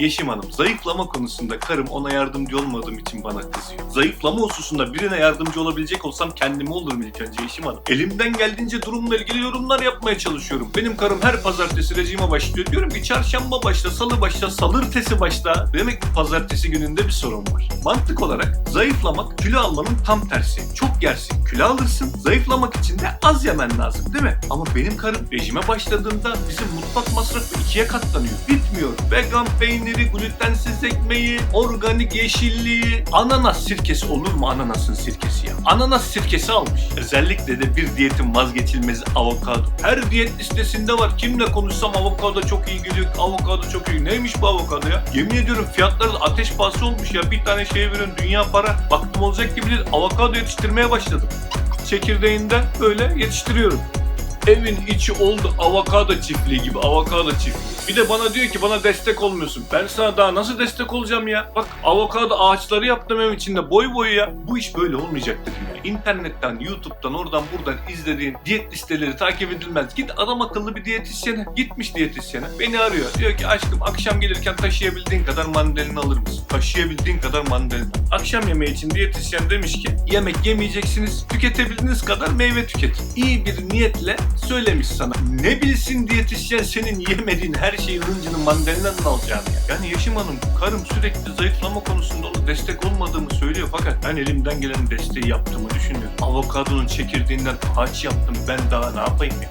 Yeşim Hanım, zayıflama konusunda karım ona yardımcı olmadığım için bana kızıyor. Zayıflama hususunda birine yardımcı olabilecek olsam kendime olurum ilk önce Yeşim Hanım. Elimden geldiğince durumla ilgili yorumlar yapmaya çalışıyorum. Benim karım her pazartesi rejime başlıyor. Diyorum ki çarşamba başla, salı başla, salırtesi başla. Demek ki pazartesi gününde bir sorun var. Mantık olarak zayıflamak kilo almanın tam tersi. Çok yersin, kilo alırsın. Zayıflamak için de az yemen lazım değil mi? Ama benim karım rejime başladığında bizim mutfak masrafı ikiye katlanıyor. Bitmiyor. Vegan peyniri, glutensiz ekmeği, organik yeşilliği, ananas sirkesi olur mu ananasın sirkesi ya? Ananas sirkesi almış. Özellikle de bir diyetin vazgeçilmezi avokado. Her diyet listesinde var. Kimle konuşsam avokado çok iyi geliyor. Avokado çok iyi. Neymiş bu avokado ya? Yemin ediyorum fiyatları ateş pahası olmuş ya. Bir tane şeye veriyorsun dünya para. Baktım olacak gibi değil. Avokado yetiştirmeye başladım. Çekirdeğinden böyle yetiştiriyorum. Evin içi oldu avokado çiftliği gibi avokado çiftliği. Bir de bana diyor ki bana destek olmuyorsun. Ben sana daha nasıl destek olacağım ya? Bak avokado ağaçları yaptım evin içinde boy boyu ya. Bu iş böyle olmayacak dedim ya. İnternetten, YouTube'dan, oradan buradan izlediğin diyet listeleri takip edilmez. Git adam akıllı bir diyetisyene. Gitmiş diyetisyene. Beni arıyor. Diyor ki aşkım akşam gelirken taşıyabildiğin kadar mandalina alır mısın? Taşıyabildiğin kadar mandalina. Akşam yemeği için diyetisyen demiş ki yemek yemeyeceksiniz. Tüketebildiğiniz kadar meyve tüketin. İyi bir niyetle söylemiş sana. Ne bilsin diyetisyen senin yemediğin her şeyi hıncını mandalinanın alacağını ya. Yani Yeşim Hanım karım sürekli zayıflama konusunda ona destek olmadığımı söylüyor fakat ben elimden gelen desteği yaptığımı düşünüyorum. Avokadonun çekirdeğinden ağaç yaptım ben daha ne yapayım ya?